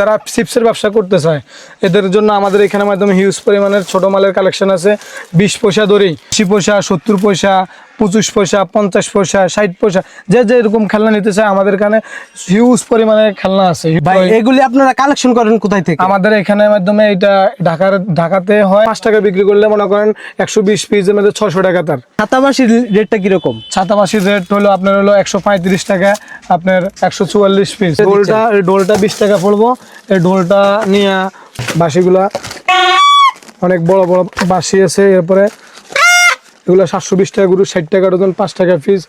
যারা চিপসের ব্যবসা করতে চায় এদের জন্য আমাদের এখানে মাধ্যমে হিউজ পরিমাণের ছোট মালের কালেকশন আছে। বিশ পয়সা ধরেই, আশি পয়সা, সত্তর পয়সা পঁচিশ পয়সা পঞ্চাশ পয়সা ষাট পয়সা যে যে এরকম খেলনা নিতে চায় আমাদের এখানে হিউজ পরিমাণে খেলনা আছে। ভাই এগুলি আপনারা কালেকশন করেন কোথায় থেকে? আমাদের এখানে মাধ্যমে এটা ঢাকার ঢাকাতে হয়। পাঁচ টাকা বিক্রি করলে মনে করেন একশো বিশ পিসের মধ্যে ছশো টাকা তার। ছাতাবাসির রেটটা কীরকম? ছাতাবাসির রেট হলো আপনার হলো একশো পঁয়ত্রিশ টাকা আপনার একশো চুয়াল্লিশ পিস ঢোলটা এই ঢোলটা বিশ টাকা পড়ব। এই ঢোলটা নিয়ে বাসিগুলা অনেক বড় বড় বাঁশি আছে এরপরে এগুলো সাতশো বিশ টাকা গুরু ষাট টাকা ডজন পাঁচ টাকা পিস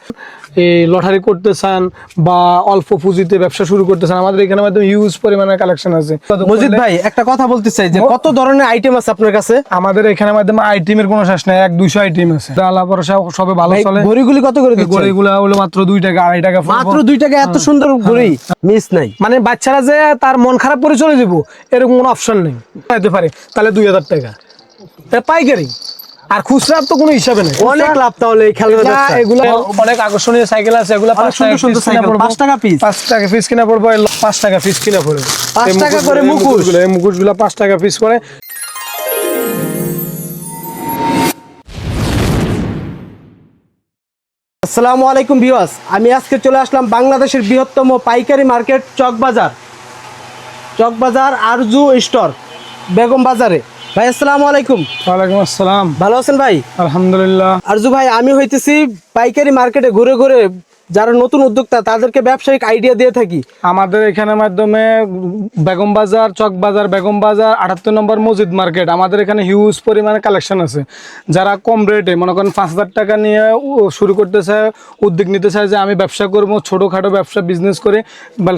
এই লটারি করতে চান বা অল্প পুঁজিতে ব্যবসা শুরু করতে চান আমাদের এখানে মাধ্যমে হিউজ পরিমাণে কালেকশন আছে। মজিদ ভাই একটা কথা বলতে চাই যে কত ধরনের আইটেম আছে আপনার কাছে? আমাদের এখানে মাধ্যমে আইটেমের কোনো শেষ নাই এক দুইশো আইটেম আছে। আল্লাহ ভরসা সবে ভালো চলে। ঘড়িগুলি কত করে গড়িগুলা হলো মাত্র দুই টাকা আড়াই টাকা মাত্র দুই টাকা এত সুন্দর ঘড়ি মিস নাই। মানে বাচ্চারা যে তার মন খারাপ করে চলে যাব এরকম কোনো অপশন নেই। পাইতে পারে। তাহলে দুই হাজার টাকা। পাইকারি? আর খুচরার তো কোনো হিসাবে নেই। অনেক লাভ তাহলে এই এটা এগুলো অনেক আকর্ষণীয় সাইকেল আছে এগুলো অনেক পাঁচ সুন্দর সুন্দর সাইকেল পড়ব। পাঁচ টাকা পিস। পাঁচ টাকা পিস কিনা পড়ব এই পাঁচ টাকা পিস কিনা পড়বে। পাঁচ টাকা করে মুখোশ। এই মুখোশগুলো পাঁচ টাকা পিস করে। আসসালামু আলাইকুম ভিউয়ার্স। আমি আজকে চলে আসলাম বাংলাদেশের বৃহত্তম পাইকারি মার্কেট চকবাজার। চকবাজার আরজু স্টোর বেগম বাজারে। ভাই আসসালামু আলাইকুম। ওয়ালাইকুম আসসালাম। ভালো আছেন ভাই? আলহামদুলিল্লাহ। আরজু ভাই আমি হইতেছি পাইকারি মার্কেটে ঘুরে ঘুরে যারা নতুন উদ্যোক্তা, তাদেরকে ব্যবসায়িক আইডিয়া দিয়ে থাকি। আমাদের এখানে মাধ্যমে বেগম বাজার, চক বাজার, বেগম বাজার, আটাত্তর নম্বর মসজিদ মার্কেট, আমাদের এখানে হিউজ পরিমাণে কালেকশন আছে। যারা কম রেটে মনে করেন পাঁচ হাজার টাকা নিয়ে শুরু করতে চায় উদ্যোগ নিতে চায় যে আমি ব্যবসা করব, ছোটোখাটো ব্যবসা বিজনেস করে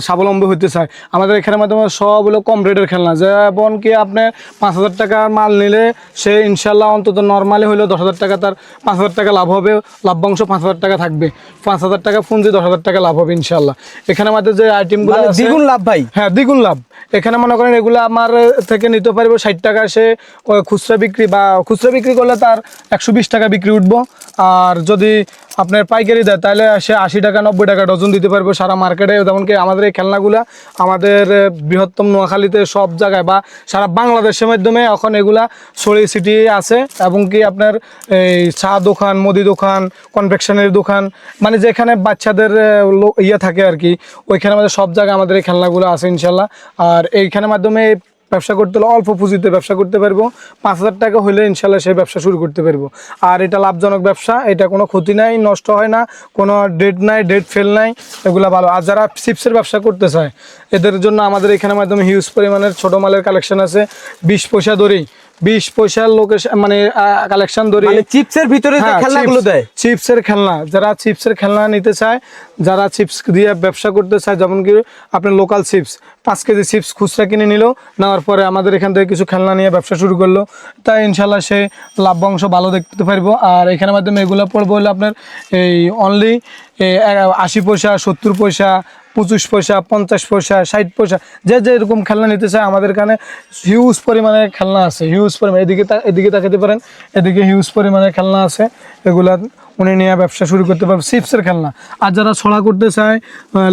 স্বাবলম্বী হতে চায়। আমাদের এখানে মাধ্যমে সব হলো কম রেটের খেলনা। যেমন কি আপনি পাঁচ হাজার টাকার মাল নিলে, সে ইনশাল্লাহ অন্তত নর্মালি হলেও দশ হাজার টাকা তার পাঁচ হাজার টাকা লাভ হবে লাভ্যাংশ পাঁচ হাজার টাকা থাকবে। পাঁচ হাজার টাকা পুঁজি দশ হাজার টাকা লাভ হবে ইনশাল্লাহ এখানে আমাদের যে আইটেমগুলো মানে দ্বিগুণ লাভ ভাই? হ্যাঁ দ্বিগুণ লাভ। এখানে মনে করেন এগুলো আমার থেকে নিতে পারব ষাট টাকা সে খুচরা বিক্রি বা খুচরা বিক্রি করলে তার একশো বিশ টাকা বিক্রি উঠবো। আর যদি আপনার পাইকারি দেয়, তাহলে সে আশি টাকা, নব্বই টাকা ডজন দিতে পারবে সারা মার্কেটে। যেমনকি আমাদের এই খেলনাগুলা আমাদের বৃহত্তম নোয়াখালীতে সব জায়গায় বা সারা বাংলাদেশের মাধ্যমে এখন এগুলা ছড়িয়ে ছিটিয়ে আছে। এবং কি আপনার এই চা দোকান, মুদি দোকান কনফেকশনের দোকান মানে যেখানে বাচ্চাদের ইয়ে থাকে আর কি, ওইখানে আমাদের সব জায়গায় আমাদের এই খেলনাগুলো আছে ইনশাল্লাহ। আর এইখানের মাধ্যমে ব্যবসা করতে হলে অল্প পুঁজিতে ব্যবসা করতে পারব। পাঁচ হাজার টাকা হলে ইনশাল্লাহ সেই ব্যবসা শুরু করতে পারব। আর এটা লাভজনক ব্যবসা, এটা কোনো ক্ষতি নাই, নষ্ট হয় না, কোনো ডেট নাই ডেট ফেল নাই, এগুলো ভালো। আর যারা চিপসের ব্যবসা করতে চায়, এদের জন্য আমাদের এখানে মাধ্যমে হিউজ পরিমাণের ছোটো মালের কালেকশন আছে। বিশ পয়সা ধরেই বিশ পয়সার লোকেশন মানে কালেকশন ধরে। মানে চিপসের ভিতরে যে হ্যাঁ, খেলনাগুলো দেয়? চিপসের খেলনা। যারা চিপসের খেলনা নিতে চায় যারা চিপস দিয়ে ব্যবসা করতে চায় যেমন কি আপনার লোকাল চিপস পাঁচ কেজি চিপস খুচরা কিনে নিল নেওয়ার পরে আমাদের এখান থেকে কিছু খেলনা নিয়ে ব্যবসা শুরু করল। তাই ইনশাল্লাহ সে লাভ্যাংশ ভালো দেখতে পারব। আর এখানে মাধ্যমে এগুলো পড়ব হলো আপনার এই অনলি আশি পয়সা সত্তর পয়সা পঁচিশ পয়সা, পঞ্চাশ পয়সা, ষাট পয়সা, যে যে এরকম খেলনা নিতে চায়, আমাদের এখানে হিউজ পরিমাণে খেলনা আছে হিউজ পরিমাণে। এদিকে এদিকে তাকাতে পারেন, এদিকে হিউজ পরিমাণে খেলনা আছে, এগুলা উনি নিয়ে ব্যবসা শুরু করতে পারবে চিপসের খেলনা। আর যারা ছড়া করতে চায়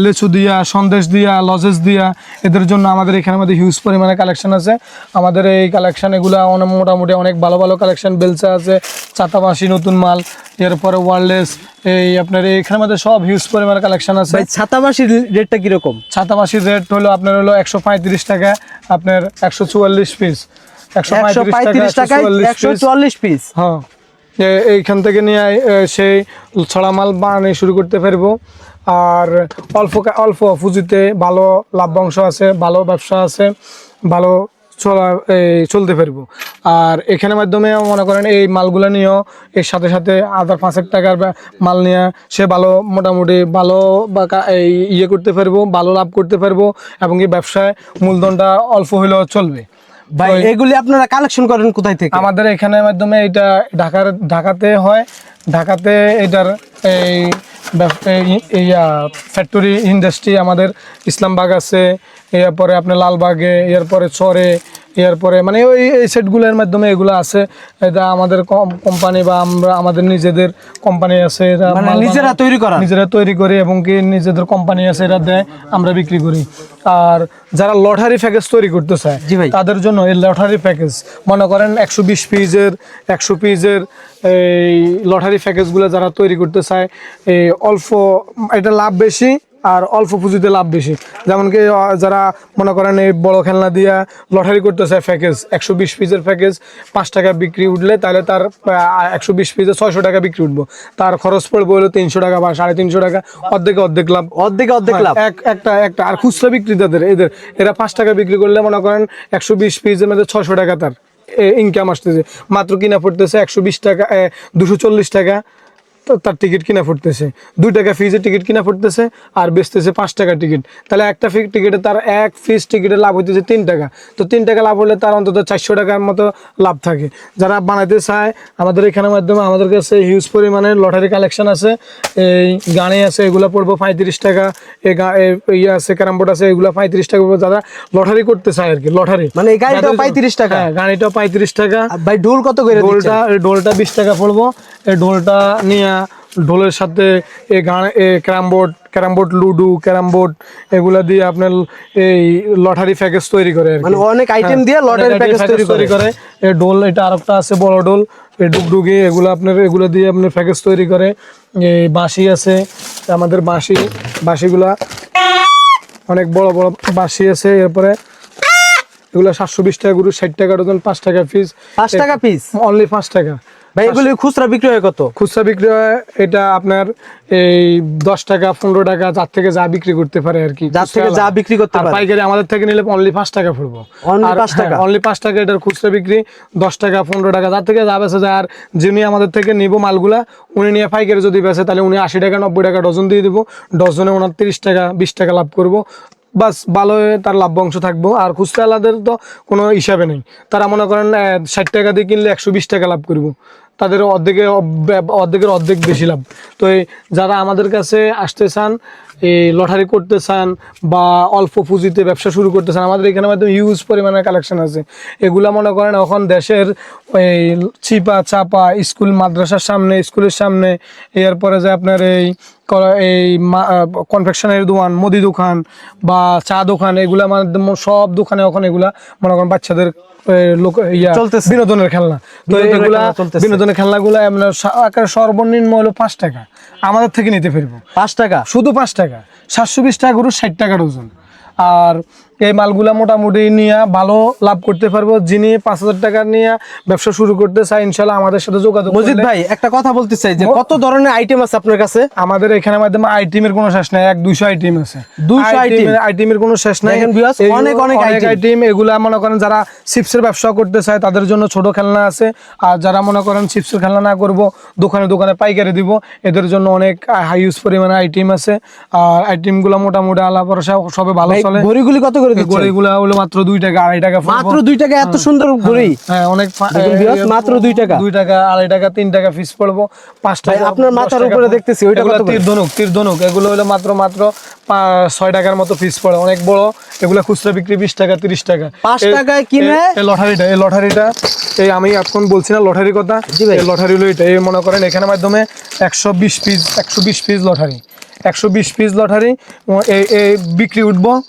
লিচু দিয়া সন্দেশ দিয়া লজেস দিয়া এদের জন্য আমাদের এখানে মধ্যে হিউজ পরিমাণে কালেকশন আছে। আমাদের এই কালেকশন এগুলো অনেক মোটামুটি অনেক ভালো ভালো কালেকশন বেলচা আছে চাতাবাসি নতুন মাল এরপরে ওয়ারলেস এই আপনার এখানে মধ্যে সব হিউজ পরিমাণে কালেকশন আছে। ছাতাবাসির রেটটা কীরকম? ছাতাবাসির রেট হলো আপনার হলো একশো পঁয়ত্রিশ টাকা আপনার একশো চুয়াল্লিশ পিস একশো টাকায় একশো চুয়াল্লিশ পিস হ্যাঁ। এইখান থেকে নিয়ে সেই ছড়া মাল বানানো শুরু করতে পারব। আর অল্প অল্প পুঁজিতে ভালো লাভ্যাংশ আছে, ভালো ব্যবসা আছে, ভালো চলা এই চলতে পারব। আর এখানে মাধ্যমে মনে করেন এই মালগুলো নিয়েও এর সাথে সাথে আধার পাঁচেক টাকার বা- মাল নিয়ে সে ভালো, মোটামুটি ভালো বা ইয়ে করতে পারব, ভালো লাভ করতে পারব এবং এই ব্যবসায় মূলধনটা অল্প হলেও চলবে। ভাই এগুলি আপনারা কালেকশন করেন কোথায় থেকে? আমাদের এখানে মাধ্যমে এটা ঢাকার ঢাকাতে হয়। ঢাকাতে এটার এই এই ফ্যাক্টরি ইন্ডাস্ট্রি আমাদের ইসলামবাগ আছে এরপরে আপনার লালবাগে এরপরে চরে এরপরে মানে ওই এই সেটগুলোর মাধ্যমে এগুলো আছে এটা আমাদের কোম্পানি বা আমরা আমাদের নিজেদের কোম্পানি আছে এরা মানে নিজেরা তৈরি করা? নিজেরা তৈরি করি এবং কি নিজেদের কোম্পানি আছে এরা দেয় আমরা বিক্রি করি আর যারা লটারি প্যাকেজ তৈরি করতে চায় ভাই। তাদের জন্য এই লটারি প্যাকেজ মনে করেন একশো বিশ পিসের একশো পিসের এই লটারি প্যাকেজগুলো যারা তৈরি করতে চায় এই অল্প এটা লাভ বেশি আর অল্প পুঁজিতে লাভ বেশি। যেমন কি যারা মনে করেন এই বড় খেলনা দিয়া লটারি করতেছে প্যাকেজ একশো বিশ পিসের প্যাকেজ পাঁচ টাকা বিক্রি উঠলে তাহলে তার একশো বিশ পিসে ছয়শো টাকা বিক্রি উঠবো। তার খরচ পড়বে হলো তিনশো টাকা বা সাড়ে তিনশো টাকা অর্ধেকে অর্ধেক লাভ। অর্ধেকে অর্ধেক লাভ। এক একটা একটা আর খুচরা বিক্রেতাদের এদের এরা পাঁচ টাকা বিক্রি করলে মনে করেন একশো বিশ পিসের মধ্যে ছশো টাকা তার ইনকাম আসতেছে। মাত্র কিনা পড়তেছে একশো বিশ টাকা দুশো চল্লিশ টাকা তার টিকিট কিনা ফুটতেছে। দুই টাকা ফিজের টিকিট কিনা ফুটতেছে আর বেচতেছে পাঁচ টাকা টিকিট। তাহলে একটা ফি টিকিটে তার এক ফিজ টিকিটে লাভ হইতেছে তিন টাকা। তো তিন টাকা লাভ হলে তার অন্তত চারশো টাকার মতো লাভ থাকে। যারা বানাইতে চায় আমাদের এখানের মাধ্যমে আমাদের কাছে হিউজ পরিমাণে লটারি কালেকশন আছে। এই গাড়ি আছে এগুলো পড়ব পঁয়ত্রিশ টাকা। গা- ইয়ে আছে ক্যারাম বোর্ড আছে এগুলো পঁয়ত্রিশ টাকা পড়ব। যারা লটারি করতে চায় আর কি লটারি মানে গাড়িটাও 35 টাকা? হ্যাঁ গাড়িটাও পঁয়ত্রিশ টাকা। ভাই ঢোল কত করে এই ঢোলটা বিশ টাকা পড়ব। এই ঢোলটা নিয়ে ঢোলের সাথে এই গান carrom board carrom board ludo carrom board এগুলা দিয়ে আপনার এই লটারি প্যাকেজ তৈরি করে। মানে অনেক আইটেম হ্যাঁ, দিয়ে লটারি প্যাকেজ তৈরি করে। করে। এই ডোল এটা আরেকটা আছে বড় ডোল এই ডুগডুগি এগুলো আপনার এগুলো দিয়ে আপনার প্যাকেজ তৈরি করে। এই বাঁশি আছে আমাদের বাঁশি বাঁশিগুলা অনেক বড় বড় বাঁশি আছে এরপরে এগুলো সাতশো বিশ টাকা গুরু ষাট টাকা ডজন পাঁচ টাকা পিস পাঁচ টাকা পিস অনলি পাঁচ টাকা। ভাই এগুলি খুচরা বিক্রি হয় কত? খুচরা বিক্রি হয় এটা আপনার এই দশ টাকা পনেরো টাকা যার থেকে যা বিক্রি করতে পারে আর কি যার থেকে যা বিক্রি করতে পারে। পাইকারি আমাদের থেকে নিলে অনলি পাঁচ টাকা টাকা? অনলি পাঁচ টাকা এটার খুচরা বিক্রি দশ টাকা পনেরো টাকা যার থেকে যা বেছে যায়। আর যিনি আমাদের থেকে নিব মালগুলা উনি নিয়ে পাইকারি যদি বেছে তাহলে উনি আশি টাকা নব্বই টাকা ডজন দিয়ে দিব। ডজনে ওনার তিরিশ টাকা বিশ টাকা লাভ করব। বাস ভালো তার লাভ অংশ থাকব। আর খুচরা আলাদের তো কোনো হিসাবে নেই। তারা মনে করেন ষাট টাকা দিয়ে কিনলে একশো বিশ টাকা লাভ করব। তাদের অর্ধেকে অর্ধেকের অর্ধেক বেশি লাভ। তো যারা আমাদের কাছে আসতে চান লটারি করতে চান বা অল্প পুঁজিতে ব্যবসা শুরু করতে চান আমাদের এখানে মাধ্যমে হিউজ পরিমাণে কালেকশন আছে এগুলা মনে করেন এখন দেশের এই চিপা চাপা স্কুল মাদ্রাসার সামনে স্কুলের সামনে এরপরে যে আপনার এই এই কনফেকশনের দোকান মুদি দোকান বা চা দোকান এগুলা মাধ্যমে সব দোকানে এখন এগুলা মনে করেন বাচ্চাদের লোক ইয়া। বিনোদনের খেলনা তো বিনোদনের এগুলা। বিনোদনের খেলনাগুলো আকারে সর্বনিম্ন হলো পাঁচ টাকা আমাদের থেকে নিতে পারব পাঁচ টাকা? শুধু পাঁচ টাকা। সাতশো বিশ টাকা গরু ষাট টাকা ডজন আর এই মালগুলা মোটামুটি নিয়ে ভালো লাভ করতে পারব। যিনি পাঁচ হাজার টাকা নিয়ে ব্যবসা শুরু করতে চায় ইনশাল্লাহ আমাদের সাথে যোগাযোগ মজিদ ভাই একটা কথা বলতে চাই যে কত ধরনের আইটেম আছে আপনার কাছে? আমাদের এখানে মাধ্যমে আইটেমের কোনো শেষ নাই এক দুইশো আইটেম আছে। 200 item? আইটেমের কোনো শেষ নাই। অনেক অনেক আইটেম এগুলা মনে করেন যারা চিপসের ব্যবসা করতে চায় তাদের জন্য ছোট খেলনা আছে। আর যারা মনে করেন চিপসের খেলনা না করব দোকানে দোকানে পাইকারি দিব এদের জন্য অনেক হাই ইউজ পরিমাণে আইটেম আছে। আর আইটেমগুলো মোটামুটি আলা ভরসা সবে ভালো চলে। ঘড়িগুলি কত করে দিচ্ছেন? গড়িগুলা হলো মাত্র দুই টাকা আড়াই টাকা মাত্র দুই টাকা এত সুন্দর হ্যাঁ অনেক ফা- দেখুন viewers, এ- মাত্র দুই টাকা। দুই টাকা আড়াই টাকা তিন টাকা ফিস পড়ব। পাঁচ ভাই, টাকা আপনার মাথার উপরে দেখতেছি, ওইটা কত তীর ধনুক তীর ধনুক এগুলো হলো মাত্র মাত্র পা- ছয় টাকার মতো ফিস পড়ে। অনেক বড়। এগুলো খুচরা বিক্রি বিশ টাকা তিরিশ টাকা। পাঁচ এ- টাকায় কিনে? এই লটারিটা এই লটারিটা এই আমি এখন বলছি না লটারির কথা। এই লটারি হলো এটা এই মনে করেন এখানে মাধ্যমে একশো বিশ পিস একশো বিশ পিস লটারি। একশো বিশ পিস লটারি বিক্রি উঠবো।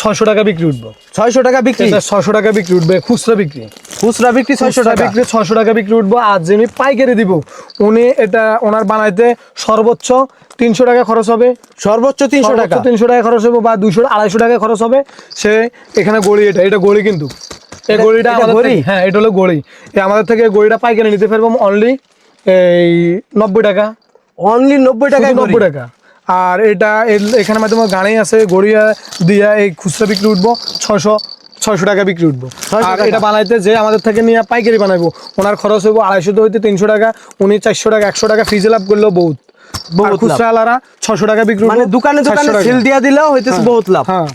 ছয়শো টাকা বিক্রি উঠবো। ছয়শো টাকা বিক্রি? ছয়শো টাকা বিক্রি উঠবে খুচরা বিক্রি। খুচরা বিক্রি ছয়শো টাকা। বিক্রি ছয়শো টাকা বিক্রি উঠবো আর যিনি পাইকারি দিব উনি এটা ওনার বানাইতে সর্বোচ্চ তিনশো টাকা খরচ হবে। সর্বোচ্চ তিনশো টাকা? তিনশো টাকা খরচ হবে বা দুশো আড়াইশো টাকা খরচ হবে। সে এখানে গড়ি এটা এটা গড়ি কিন্তু। এই গড়িটা গড়ি? হ্যাঁ এটা হলো গড়ি। আমাদের থেকে গড়িটা পাইকারি নিতে পারব অনলি এই নব্বই টাকা। অনলি নব্বই টাকা নব্বই টাকা। আর এটা এখানে মাধ্যমে গাড়ি আছে গড়িয়া দিয়া এই খুচরা বিক্রি উঠবো ছশো ছয়শো টাকা বিক্রি উঠবো। 600 আর এটা বানাইতে যে আমাদের থেকে নিয়ে পাইকারি বানাবো ওনার খরচ হইব আড়াইশো হইতে তিনশো টাকা উনি চারশো টাকা একশো টাকা ফ্রিজে লাভ করলেও বহুত। খুচরা আলারা ছশো টাকা বিক্রি মানে দোকানে দোকানে সেল দিয়া দিলেও হইতেছে বহুত লাভ। হ্যাঁ।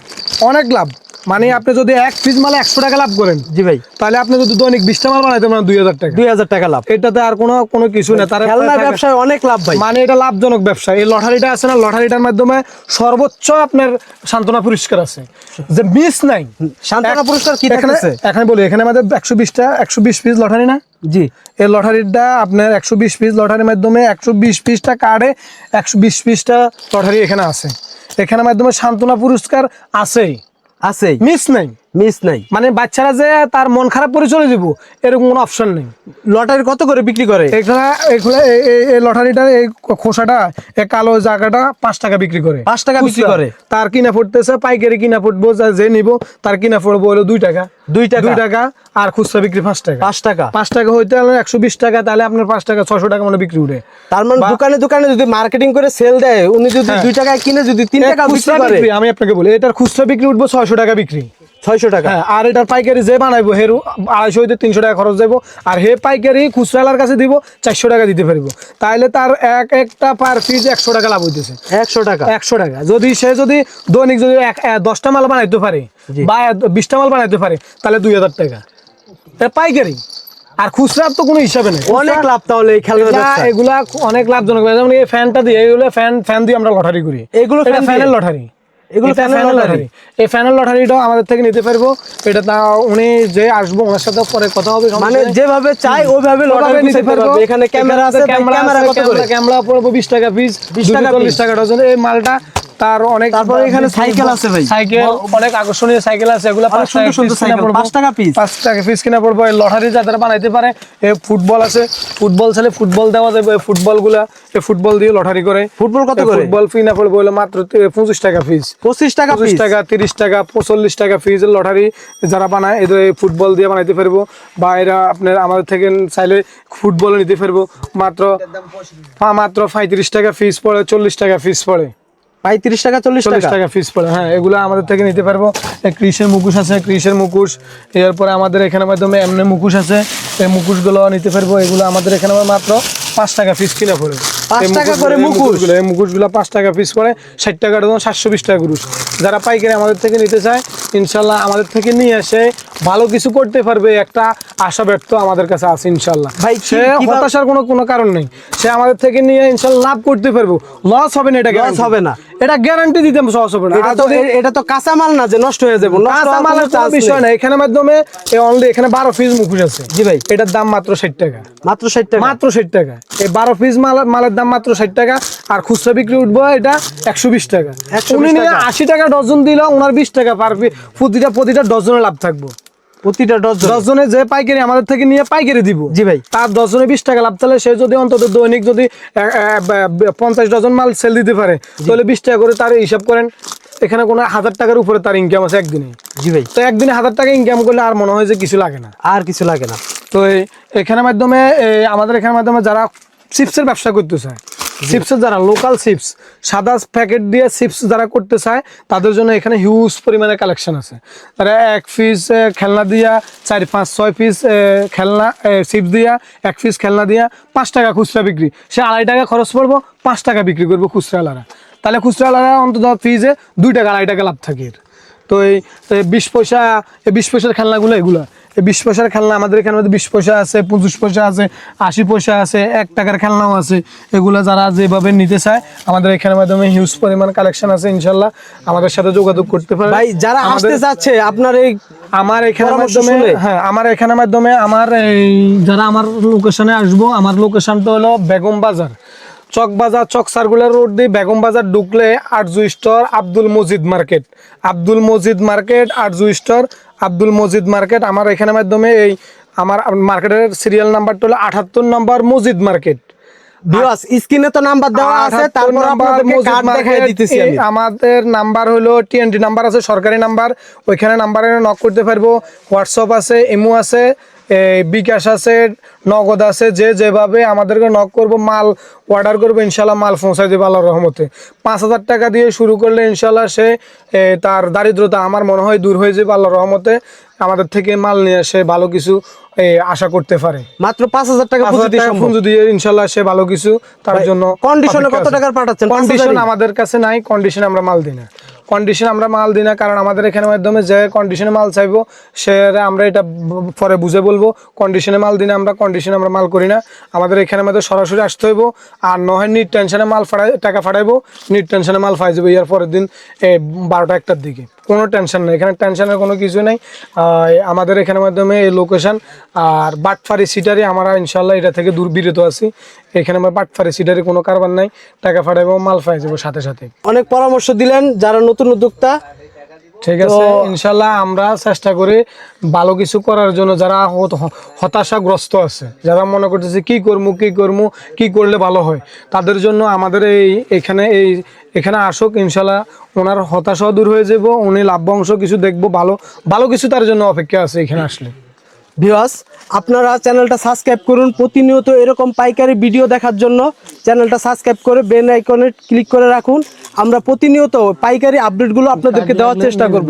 অনেক লাভ। মানে আপনি যদি এক পিস মালে একশো টাকা লাভ করেন জি ভাই। তাহলে আপনি যদি দৈনিক বিশটা মাল বানাইতে পারেন দুই হাজার টাকা। দুই হাজার টাকা লাভ। এটাতে আর কোনো কোনো কিছু নেই। তার খেলনা ব্যবসায় অনেক লাভ ভাই। মানে এটা লাভজনক ব্যবসা। এই লটারিটা আছে না লটারিটার মাধ্যমে সর্বোচ্চ আপনার সান্ত্বনা পুরস্কার আছে। যে মিস নাই। সান্ত্বনা পুরস্কার কি এখানে থাকতেছে? এখানে বলি এখানে আমাদের একশো বিশটা একশো বিশ পিস লটারি না? জি। এই লটারিটা আপনার একশো বিশ পিস লটারির মাধ্যমে একশো বিশ পিসটা কার্ডে একশো বিশ পিসটা লটারি এখানে আছে। এখানে মাধ্যমে সান্ত্বনা পুরস্কার আছেই। আছেই মিস নাই মিস নাই। মানে বাচ্চারা যে তার মন খারাপ করে চলে দিব এরকম কোনো অপশন নেই। লটারি কত করে বিক্রি করে? এখানে এখানে এই- লটারিটার এই খোসাটা এই কালো জায়গাটা পাঁচ টাকা বিক্রি করে। পাঁচ টাকা বিক্রি করে? তার কিনা পড়তেছে পাইকারি কিনা পড়ব যা- যে নিব তার কিনা পড়ব হলো দুই টাকা। দুই টাকা? দুই টাকা আর খুচরা বিক্রি পাঁচ টাকা। পাঁচ টাকা? পাঁচ টাকা হইতে হলে একশো বিশ টাকা তাহলে আপনার পাঁচ টাকা ছশো টাকা মানে বিক্রি উঠে। তার মানে দোকানে দোকানে যদি মার্কেটিং করে সেল দেয় উনি যদি হ্যাঁ। দুই টাকায় কিনে যদি তিন টাকা বিক্রি করে আমি আপনাকে বলি এটার খুচরা বিক্রি উঠবো ছয়শো টাকা বিক্রি। ছয়শো টাকা। হ্যাঁ আর এটার পাইকারি যে বানাইবো হের আড়াইশো হইতে তিনশো টাকা খরচ যাব আর হে পাইকারি খুচরালার কাছে দিব চারশো টাকা দিতে পারব। তাহলে তার এক একটা পার পিস একশো টাকা লাভ হইতেছে। একশো টাকা। একশো টাকা। যদি সে যদি দৈনিক যদি দশটা মাল বানাইতে পারে বা বিশটা মাল বানাইতে পারে তাহলে দুই হাজার টাকা। পাইকারি। আর খুচরার তো কোনো হিসাবে নেই। অনেক লাভ তাহলে এই খেলনা এগুলা অনেক লাভজনক। যেমন এই ফ্যানটা দিয়ে এগুলো ফ্যান ফ্যান দিয়ে আমরা লটারি করি। এগুলো ফ্যানের লটারি। এগুলো ফ্যানের লটারি? এই ফ্যানের লটারিটাও আমাদের থেকে নিতে পারব। এটা তা উনি যে আসব ওনার সাথে পরে কথা হবে মানে যেভাবে চাই ওইভাবে লটারি নিতে পারব। এখানে ক্যামেরা আছে ক্যামেরা ক্যামেরা কত করে? ক্যামেরা পড়ব বিশ টাকা পিস 20 টাকা টাকা চল্লিশ piece। টাকা ডজন এই মালটা তার অনেক তারপরে এখানে সাইকেল আছে ভাই। সাইকেল অনেক আকর্ষণীয় সাইকেল আছে এগুলো পাঁচ সুন্দর টাকা সুন্দর সাইকেল, পাঁচ টাকা piece। পাঁচ টাকা পিস কিনা পড়ব লটারি যাদের বানাইতে পারে এই ফুটবল আছে ফুটবল ছেলে ফুটবল দেওয়া যাবে ফুটবলগুলা এই ফুটবল দিয়ে লটারি করে। ফুটবল কত করে? ফুটবল পড়ব হলো মাত্র পঁচিশ টাকা পিস পঁচিশ টাকা পঁচিশ টাকা তিরিশ টাকা পঁচল্লিশ টাকা ফিজের লটারি যারা বানায় এদের ফুটবল দিয়ে বানাইতে পারব। বা এরা আপনার আমাদের থেকে চাইলে ফুটবল নিতে পারব। মাত্র মাত্র পঁয়ত্রিশ টাকা ফিস পড়ে চল্লিশ টাকা ফিস পড়ে। পঁয়ত্রিশ টাকা চল্লিশ টাকা। ফিস পড়ে হ্যাঁ এগুলো আমাদের থেকে নিতে পারব। কৃষের মুকুশ আছে কৃষের মুকুশ এরপরে আমাদের এখানে মাধ্যমে এমনি মুকুশ আছে। এই মুকুশগুলো নিতে পারব এগুলো আমাদের এখানে মাত্র পাঁচ টাকা পিস কিনা পড়ে। পাঁচ টাকা করে মুখোশ? এই মুকুশগুলো পাঁচ টাকা পিস পড়ে ষাট টাকা সাতশো বিশ টাকা গুরুষ যারা পাইকারি আমাদের থেকে নিতে চায় ইনশাল্লাহ আমাদের থেকে নিয়ে এসে ভালো কিছু করতে পারবে একটা আশা ব্যক্ত আমাদের কাছে আছে ইনশাল্লাহ। ভাই, সে হতাশার কোনো কোনো কারণ নেই। সে আমাদের থেকে নিয়ে ইনশাল্লাহ লাভ করতে পারব। লস হবে না এটা guarantee। হবে না। এটা গ্যারান্টি দিতে সহজ হবে না। এটা তো যদি এ- এটা তো কাঁচা মাল না যে নষ্ট হয়ে যাবে। কাঁচামালের কোনো বিষয় না এখানে মাধ্যমে অনলি এখানে বারো পিস মুখোশ আছে। জি ভাই। এটার দাম মাত্র ষাট টাকা। মাত্র ষাট টাকা? মাত্র ষাট টাকা। এই বারো পিস মাল মালের দাম মাত্র ষাট টাকা। আর খুচরা বিক্রি উঠবো এটা একশো বিশ টাকা। 120 উনি নিয়ে। আশি টাকা ডজন দিল ওনার বিশ টাকা পার প্রতিটা প্রতিটা ডজনে লাভ থাকব। প্রতিটা ডজন? ডজনে যে পাইকারি আমাদের থেকে নিয়ে পাইকারি দিব। জি ভাই। তার ডজনে বিশ টাকা লাভ তাহলে সে যদি অন্তত দৈনিক যদি পঞ্চাশ ডজন মাল সেল দিতে পারে তাহলে বিশ টাকা করে তার হিসাব করেন এখানে কোনো হাজার টাকার উপরে তার ইনকাম আছে একদিনে। জি ভাই। তো একদিনে হাজার টাকা ইনকাম করলে আর মনে হয় যে কিছু লাগে না। আর কিছু লাগে না। তো এখানে মাধ্যমে আমাদের এখানে মাধ্যমে যারা চিপসের ব্যবসা করতে চায় চিপসের যারা লোকাল চিপস সাদা প্যাকেট দিয়ে চিপস যারা করতে চায়, তাদের জন্য এখানে হিউজ পরিমাণে কালেকশন আছে। তারা এক পিস খেলনা দিয়া চার, পাঁচ, ছয় পিস খেলনা চিপস দিয়া এক পিস খেলনা দিয়া পাঁচ টাকা খুচরা বিক্রি। সে আড়াই টাকা খরচ পড়ব, পাঁচ টাকা বিক্রি করব খুচরাওয়ালারা। তাহলে খুচরাওয়ালারা অন্তত ফিজে দুই টাকা, আড়াই টাকা লাভ থাকে তো এই বিশ পয়সা বিশ পয়সার খেলনাগুলো এগুলো। বিশ পয়সার খেলনা আমাদের এখানে বিশ পয়সা আছে পঁচিশ পয়সা আছে আশি পয়সা আছে এক টাকার খেলনাও আছে। এগুলো যারা যেভাবে নিতে চায় আমাদের এখানে মাধ্যমে হিউজ পরিমাণ কালেকশন আছে ইনশাল্লাহ। আমাদের সাথে যোগাযোগ করতে পারে ভাই যারা আসতে চাচ্ছে আপনার এই আমার এখানে মাধ্যমে হ্যাঁ আমার এখানে মাধ্যমে আমার এই যারা আমার লোকেশনে আসব আমার লোকেশনটা হলো বেগম বাজার। চক বাজার চক সার্কুলার রোড দিয়ে বেগম বাজার ঢুকলে Arju store Abdul Majid market. Abdul Majid market Arju store Abdul Majid market. আমার এখানে মাধ্যমে এই আমার মার্কেটের সিরিয়াল নাম্বারটা হলো আঠাত্তর নম্বর মজিদ মার্কেট। ভিউয়ার্স স্ক্রিনে তো নাম্বার দেওয়া আছে 78 তারপর আপনাদেরকে কার্ড দেখাই দিতেছি আমি। আমাদের নাম্বার হলো টিএনটি নাম্বার আছে সরকারি নাম্বার ওইখানে নাম্বারে নক করতে পারব। হোয়াটসঅ্যাপ আছে ইমো আছে বিকাশ আছে নগদ আছে যে যেভাবে আমাদেরকে নক করব মাল অর্ডার করব ইনশাল্লাহ মাল পৌঁছাই দেবে আল্লাহর রহমতে। পাঁচ হাজার টাকা দিয়ে শুরু করলে ইনশাল্লাহ সে তার দারিদ্রতা আমার মনে হয় দূর হয়ে যাবে আল্লাহর রহমতে। আমাদের থেকে মাল নিয়ে সে ভালো কিছু আশা করতে পারে। মাত্র পাঁচ হাজার টাকা পুঁজি দিয়ে ইনশাল্লাহ সে ভালো কিছু তার জন্য কন্ডিশনে কত টাকা টাকার পাঠাচ্ছেন? কন্ডিশন আমাদের কাছে নাই কন্ডিশন আমরা মাল দিই না। কন্ডিশন আমরা মাল দিই না, কারণ আমাদের এখানে মাধ্যমে যে কন্ডিশনে মাল চাইব সে আমরা এটা পরে বুঝে বলব। কন্ডিশনে মাল দিই না, আমরা কন্ডিশনে আমরা মাল করি না। আমাদের এখানে মধ্যে সরাসরি আসতে হইব, আর নয় নিট টেনশনে মাল ফাড়াই, টাকা ফাটাইবো নিট টেনশনে মাল ফাই যাব ইয়ার পরের দিন বারোটা একটার দিকে। কোনো টেনশন নেই, এখানে টেনশনের কোনো কিছু নেই। আমাদের এখানে মাধ্যমে এই লোকেশন আর বাটফারি সিটারি আমরা ইনশাল্লাহ এটা থেকে দূর বিরত আছি। এখানে আমার বাটফারি সিটারি কোনো কারবার নাই, টাকা ফাটাইবো মাল ফাই যাব সাথে সাথে। অনেক পরামর্শ দিলেন, যারা নতুন উদ্যোক্তা। ঠিক আছে ইনশাল্লাহ আমরা চেষ্টা করি ভালো কিছু করার জন্য যারা হতাশাগ্রস্ত আছে যারা মনে করতেছে কি করব কি করব কি করলে ভালো হয় তাদের জন্য আমাদের এই এখানে এই এখানে আসুক ইনশাল্লাহ ওনার হতাশাও দূর হয়ে যাব উনি লাভ্যাংশ কিছু দেখব ভালো ভালো কিছু তার জন্য অপেক্ষা আছে এখানে আসলে। ভিউয়ার্স আপনারা চ্যানেলটা সাবস্ক্রাইব করুন। প্রতিনিয়ত এরকম পাইকারি ভিডিও দেখার জন্য চ্যানেলটা সাবস্ক্রাইব করে বেন আইকনে ক্লিক করে রাখুন। আমরা প্রতিনিয়ত পাইকারি আপডেটগুলো আপনাদেরকে দেওয়ার চেষ্টা করব।